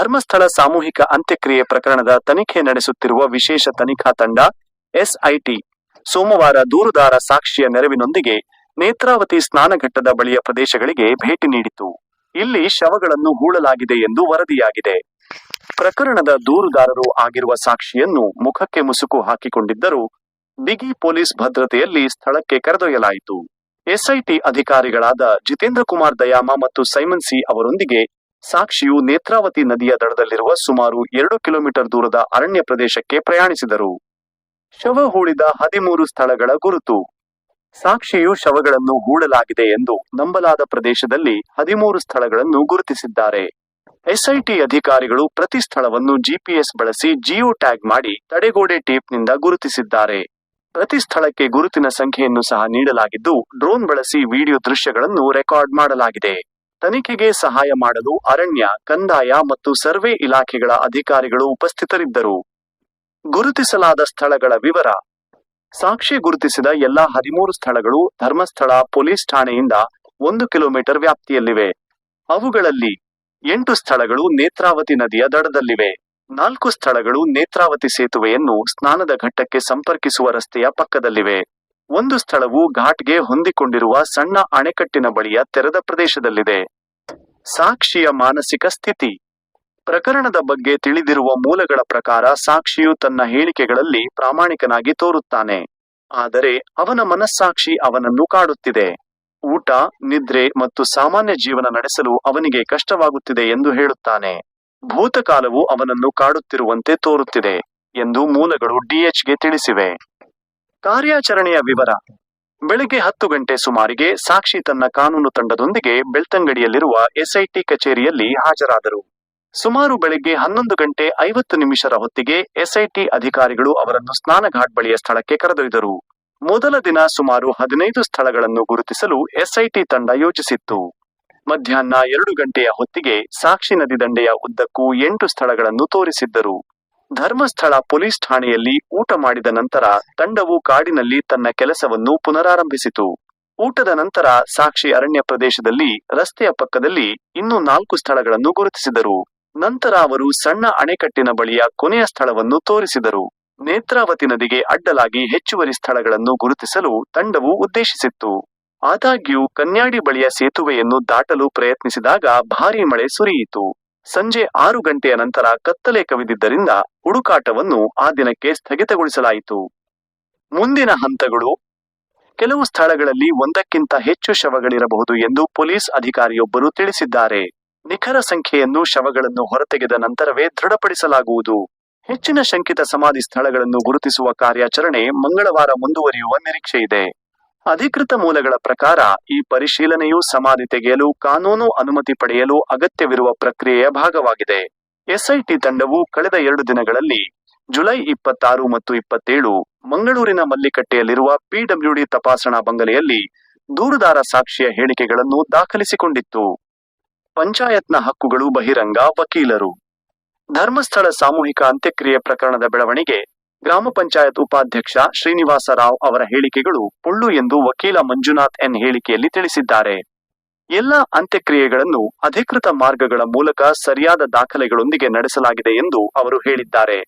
ಧರ್ಮಸ್ಥಳ ಸಾಮೂಹಿಕ ಅಂತ್ಯಕ್ರಿಯೆ ಪ್ರಕರಣದ ತನಿಖೆ ನಡೆಸುತ್ತಿರುವ ವಿಶೇಷ ತನಿಖಾ ತಂಡ, ಎಸ್ಐಟಿ. ಸೋಮವಾರ ದೂರುದಾರ ಸಾಕ್ಷಿಯ ನೆರವಿನೊಂದಿಗೆ ನೇತ್ರಾವತಿ ಸ್ನಾನಘಟ್ಟದ ಬಳಿಯ ಪ್ರದೇಶಗಳಿಗೆ ಭೇಟಿ ನೀಡಿತು ಇಲ್ಲಿ ಶವಗಳನ್ನು ಹೂಳಲಾಗಿದೆ ಎಂದು ವರದಿಯಾಗಿದೆ. ಪ್ರಕರಣದ ದೂರುದಾರರು ಆಗಿರುವ ಸಾಕ್ಷಿಯನ್ನು ಮುಖಕ್ಕೆ ಮುಸುಕು ಹಾಕಿಕೊಂಡಿದ್ದರೂ ಬಿಗಿ ಪೊಲೀಸ್ ಭದ್ರತೆಯಲ್ಲಿ ಸ್ಥಳಕ್ಕೆ ಕರೆದೊಯ್ಯಲಾಯಿತು. ಎಸ್ಐಟಿ ಅಧಿಕಾರಿಗಳಾದ ಜಿತೇಂದ್ರ ಕುಮಾರ್ ದಯಾಮ ಮತ್ತು ಸೈಮನ್ ಸಿ ಅವರೊಂದಿಗೆ ಸಾಕ್ಷಿಯು ನೇತ್ರಾವತಿ ನದಿಯ ದಡದಲ್ಲಿರುವ ಸುಮಾರು ಎರಡು ಕಿಲೋಮೀಟರ್ ದೂರದ ಅರಣ್ಯ ಪ್ರದೇಶಕ್ಕೆ ಪ್ರಯಾಣಿಸಿದರು. ಶವ ಹೂಳಿದ ಹದಿಮೂರು ಸ್ಥಳಗಳ ಗುರುತು. ಸಾಕ್ಷಿಯು ಶವಗಳನ್ನು ಹೂಡಲಾಗಿದೆ ಎಂದು ನಂಬಲಾದ ಪ್ರದೇಶದಲ್ಲಿ ಹದಿಮೂರು ಸ್ಥಳಗಳನ್ನು ಗುರುತಿಸಿದ್ದಾರೆ. ಎಸ್ಐಟಿ ಅಧಿಕಾರಿಗಳು ಪ್ರತಿ ಸ್ಥಳವನ್ನು ಜಿಪಿಎಸ್ ಬಳಸಿ ಜಿಯೋ ಟ್ಯಾಗ್ ಮಾಡಿ ತಡೆಗೋಡೆ ಟೇಪ್ನಿಂದ ಗುರುತಿಸಿದ್ದಾರೆ. ಪ್ರತಿ ಸ್ಥಳಕ್ಕೆ ಗುರುತಿನ ಸಂಖ್ಯೆಯನ್ನು ಸಹ ನೀಡಲಾಗಿದ್ದು, ಡ್ರೋನ್ ಬಳಸಿ ವಿಡಿಯೋ ದೃಶ್ಯಗಳನ್ನು ರೆಕಾರ್ಡ್ ಮಾಡಲಾಗಿದೆ. ತನಿಖೆಗೆ ಸಹಾಯ ಮಾಡಲು ಅರಣ್ಯ, ಕಂದಾಯ ಮತ್ತು ಸರ್ವೆ ಇಲಾಖೆಗಳ ಅಧಿಕಾರಿಗಳು ಉಪಸ್ಥಿತರಿದ್ದರು. ಗುರುತಿಸಲಾದ ಸ್ಥಳಗಳ ವಿವರ. ಸಾಕ್ಷಿ ಗುರುತಿಸಿದ ಎಲ್ಲಾ ಹದಿಮೂರು ಸ್ಥಳಗಳು ಧರ್ಮಸ್ಥಳ ಪೊಲೀಸ್ ಠಾಣೆಯಿಂದ ಒಂದು ಕಿಲೋಮೀಟರ್ ವ್ಯಾಪ್ತಿಯಲ್ಲಿವೆ. ಅವುಗಳಲ್ಲಿ ಎಂಟು ಸ್ಥಳಗಳು ನೇತ್ರಾವತಿ ನದಿಯ ದಡದಲ್ಲಿವೆ. ನಾಲ್ಕು ಸ್ಥಳಗಳು ನೇತ್ರಾವತಿ ಸೇತುವೆಯನ್ನು ಸ್ನಾನದ ಘಟ್ಟಕ್ಕೆ ಸಂಪರ್ಕಿಸುವ ರಸ್ತೆಯ ಪಕ್ಕದಲ್ಲಿವೆ. ಒಂದು ಸ್ಥಳವು ಘಾಟ್ಗೆ ಹೊಂದಿಕೊಂಡಿರುವ ಸಣ್ಣ ಅಣೆಕಟ್ಟಿನ ಬಳಿಯ ತೆರೆದ ಪ್ರದೇಶದಲ್ಲಿದೆ. ಸಾಕ್ಷಿಯ ಮಾನಸಿಕ ಸ್ಥಿತಿ. ಪ್ರಕರಣದ ಬಗ್ಗೆ ತಿಳಿದಿರುವ ಮೂಲಗಳ ಪ್ರಕಾರ ಸಾಕ್ಷಿಯು ತನ್ನ ಹೇಳಿಕೆಗಳಲ್ಲಿ ಪ್ರಾಮಾಣಿಕನಾಗಿ ತೋರುತ್ತಾನೆ. ಆದರೆ ಅವನ ಮನಸ್ಸಾಕ್ಷಿ ಅವನನ್ನು ಕಾಡುತ್ತಿದೆ. ಊಟ, ನಿದ್ರೆ ಮತ್ತು ಸಾಮಾನ್ಯ ಜೀವನ ನಡೆಸಲು ಅವನಿಗೆ ಕಷ್ಟವಾಗುತ್ತಿದೆ ಎಂದು ಹೇಳುತ್ತಾನೆ. ಭೂತಕಾಲವು ಅವನನ್ನು ಕಾಡುತ್ತಿರುವಂತೆ ತೋರುತ್ತಿದೆ ಎಂದು ಮೂಲಗಳು ಡಿಎಚ್ಗೆ ತಿಳಿಸಿವೆ. ಕಾರ್ಯಾಚರಣೆಯ ವಿವರ. ಬೆಳಗ್ಗೆ ಹತ್ತು ಗಂಟೆ ಸುಮಾರಿಗೆ ಸಾಕ್ಷಿ ತನ್ನ ಕಾನೂನು ತಂಡದೊಂದಿಗೆ ಬೆಳ್ತಂಗಡಿಯಲ್ಲಿರುವ ಎಸ್ಐಟಿ ಕಚೇರಿಯಲ್ಲಿ ಹಾಜರಾದರು. ಸುಮಾರು ಬೆಳಗ್ಗೆ ಹನ್ನೊಂದು ಗಂಟೆ ಐವತ್ತು ನಿಮಿಷರ ಹೊತ್ತಿಗೆ ಎಸ್ಐಟಿ ಅಧಿಕಾರಿಗಳು ಅವರನ್ನು ಸ್ನಾನಘಾಟ್ ಬಳಿಯ ಸ್ಥಳಕ್ಕೆ ಕರೆದೊಯ್ದರು. ಮೊದಲ ದಿನ ಸುಮಾರು ಹದಿನೈದು ಸ್ಥಳಗಳನ್ನು ಗುರುತಿಸಲು ಎಸ್ಐಟಿ ತಂಡ ಯೋಜಿಸಿತ್ತು. ಮಧ್ಯಾಹ್ನ ಎರಡು ಗಂಟೆಯ ಹೊತ್ತಿಗೆ ಸಾಕ್ಷಿ ನದಿ ದಂಡೆಯ ಉದ್ದಕ್ಕೂ ಎಂಟು ಸ್ಥಳಗಳನ್ನು ತೋರಿಸಿದ್ದರು. ಧರ್ಮಸ್ಥಳ ಪೊಲೀಸ್ ಠಾಣೆಯಲ್ಲಿ ಊಟ ಮಾಡಿದ ನಂತರ ತಂಡವು ಕಾಡಿನಲ್ಲಿ ತನ್ನ ಕೆಲಸವನ್ನು ಪುನರಾರಂಭಿಸಿತು. ಊಟದ ನಂತರ ಸಾಕ್ಷಿ ಅರಣ್ಯ ಪ್ರದೇಶದಲ್ಲಿ ರಸ್ತೆಯ ಪಕ್ಕದಲ್ಲಿ ಇನ್ನೂ ನಾಲ್ಕು ಸ್ಥಳಗಳನ್ನು ಗುರುತಿಸಿದರು. ನಂತರ ಅವರು ಸಣ್ಣ ಅಣೆಕಟ್ಟಿನ ಬಳಿಯ ಕೊನೆಯ ಸ್ಥಳವನ್ನು ತೋರಿಸಿದರು. ನೇತ್ರಾವತಿ ನದಿಗೆ ಅಡ್ಡಲಾಗಿ ಹೆಚ್ಚುವರಿ ಸ್ಥಳಗಳನ್ನು ಗುರುತಿಸಲು ತಂಡವು ಉದ್ದೇಶಿಸಿತ್ತು. ಆದಾಗ್ಯೂ ಕನ್ಯಾಡಿ ಬಳಿಯ ಸೇತುವೆಯನ್ನು ದಾಟಲು ಪ್ರಯತ್ನಿಸಿದಾಗ ಭಾರೀ ಮಳೆ ಸುರಿಯಿತು. ಸಂಜೆ ಆರು ಗಂಟೆಯ ನಂತರ ಕತ್ತಲೆ ಕವಿದಿದ್ದರಿಂದ ಹುಡುಕಾಟವನ್ನು ಆ ದಿನಕ್ಕೆ ಸ್ಥಗಿತಗೊಳಿಸಲಾಯಿತು. ಮುಂದಿನ ಹಂತಗಳು, ಕೆಲವು ಸ್ಥಳಗಳಲ್ಲಿ ಒಂದಕ್ಕಿಂತ ಹೆಚ್ಚು ಶವಗಳಿರಬಹುದು ಎಂದು ಪೊಲೀಸ್ ಅಧಿಕಾರಿಯೊಬ್ಬರು ತಿಳಿಸಿದ್ದಾರೆ. ನಿಖರ ಸಂಖ್ಯೆಯನ್ನು ಶವಗಳನ್ನು ಹೊರತೆಗೆದ ನಂತರವೇ ದೃಢಪಡಿಸಲಾಗುವುದು. ಹೆಚ್ಚಿನ ಶಂಕಿತ ಸಮಾಧಿ ಸ್ಥಳಗಳನ್ನು ಗುರುತಿಸುವ ಕಾರ್ಯಾಚರಣೆ ಮಂಗಳವಾರ ಮುಂದುವರಿಯುವ ನಿರೀಕ್ಷೆಯಿದೆ. ಅಧಿಕೃತ ಮೂಲಗಳ ಪ್ರಕಾರ ಈ ಪರಿಶೀಲನೆಯು ಸಮಾಧಿ ತೆಗೆಯಲು, ಕಾನೂನು ಅನುಮತಿ ಪಡೆಯಲು ಅಗತ್ಯವಿರುವ ಪ್ರಕ್ರಿಯೆಯ ಭಾಗವಾಗಿದೆ. ಎಸ್ಐಟಿ ತಂಡವು ಕಳೆದ ಎರಡು ದಿನಗಳಲ್ಲಿ ಜುಲೈ ಇಪ್ಪತ್ತಾರು ಮತ್ತು ಇಪ್ಪತ್ತೇಳು ಮಂಗಳೂರಿನ ಮಲ್ಲಿಕಟ್ಟೆಯಲ್ಲಿರುವ ಪಿಡಬ್ಲ್ಯೂಡಿ ತಪಾಸಣಾ ಬಂಗಲೆಯಲ್ಲಿ ದೂರುದಾರ ಸಾಕ್ಷಿಯ ಹೇಳಿಕೆಗಳನ್ನು ದಾಖಲಿಸಿಕೊಂಡಿತ್ತು. ಪಂಚಾಯತ್ನ ಹಕ್ಕುಗಳು ಬಹಿರಂಗ ವಕೀಲರು. ಧರ್ಮಸ್ಥಳ ಸಾಮೂಹಿಕ ಅಂತ್ಯಕ್ರಿಯೆ ಪ್ರಕರಣದ ಬೆಳವಣಿಗೆ ಗ್ರಾಮ ಪಂಚಾಯತ್ ಉಪಾಧ್ಯಕ್ಷ ಶ್ರೀನಿವಾಸ ರಾವ್ ಅವರ ಹೇಳಿಕೆಗಳು ಪೊಳ್ಳು ಎಂದು ವಕೀಲ ಮಂಜುನಾಥ್ ಎನ್ ಹೇಳಿಕೆಯಲ್ಲಿ ತಿಳಿಸಿದ್ದಾರೆ. ಎಲ್ಲ ಅಂತ್ಯಕ್ರಿಯೆಗಳನ್ನು ಅಧಿಕೃತ ಮಾರ್ಗಗಳ ಮೂಲಕ ಸರಿಯಾದ ದಾಖಲೆಗಳೊಂದಿಗೆ ನಡೆಸಲಾಗಿದೆ ಎಂದು ಅವರು ಹೇಳಿದ್ದಾರೆ.